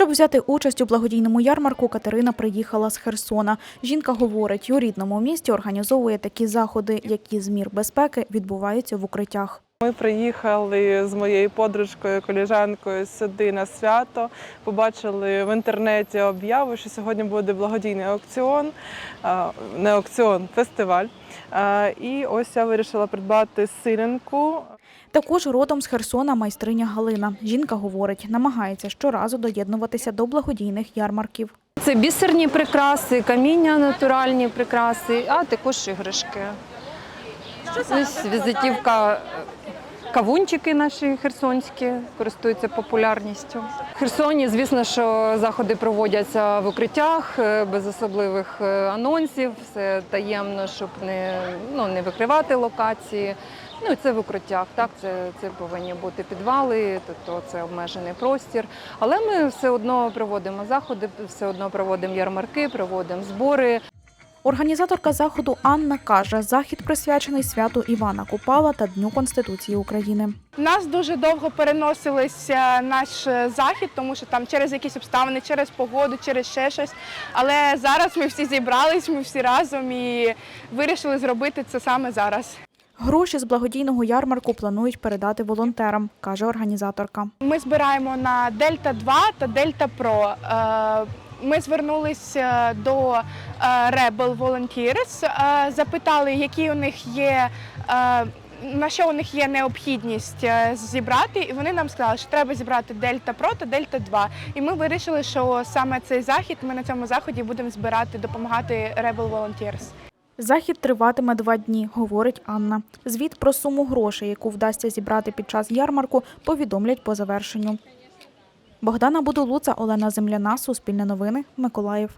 Щоб взяти участь у благодійному ярмарку, Катерина приїхала з Херсона. Жінка говорить, у рідному місті організовує такі заходи, які з мір безпеки відбуваються в укриттях. Ми приїхали з моєю подружкою, коліжанкою сюди на свято. Побачили в інтернеті об'яву, що сьогодні буде благодійний аукціон, не аукціон, фестиваль. І ось я вирішила придбати силянку. Також родом з Херсона майстриня Галина. Жінка говорить, намагається щоразу доєднуватися до благодійних ярмарків. Це бісерні прикраси, каміння натуральні прикраси, а також іграшки. Ось візитівка кавунчики наші херсонські користуються популярністю. В Херсоні, звісно, що заходи проводяться в укриттях е, без особливих е, анонсів, все таємно, щоб не, ну, не викривати локації. Ну і це в укриттях, так це, це повинні бути підвали, тобто це обмежений простір. Але ми все одно проводимо заходи, все одно проводимо ярмарки, проводимо збори. Організаторка заходу Анна каже, захід присвячений святу Івана Купала та Дню Конституції України. У нас дуже довго переносилися наш е, захід, тому що там через якісь обставини, через погоду, через ще щось. Але зараз ми всі зібрались, ми всі разом і вирішили зробити це саме зараз. Гроші з благодійного ярмарку планують передати волонтерам, каже організаторка. Ми збираємо на Дельта 2 та Дельта Про. Ми звернулися до е, Rebel Volunteers, е, запитали, які у них є. е, На що у них є необхідність зібрати, і вони нам сказали, що треба зібрати Дельта Про та Дельта 2. І ми вирішили, що саме цей захід ми на цьому заході будемо збирати, допомагати Rebel Volunteers. Захід триватиме два дні, говорить Анна. Звіт про суму грошей, яку вдасться зібрати під час ярмарку, повідомлять по завершенню. Богдана Будулуца, Олена Земляна, Суспільне новини, Миколаїв.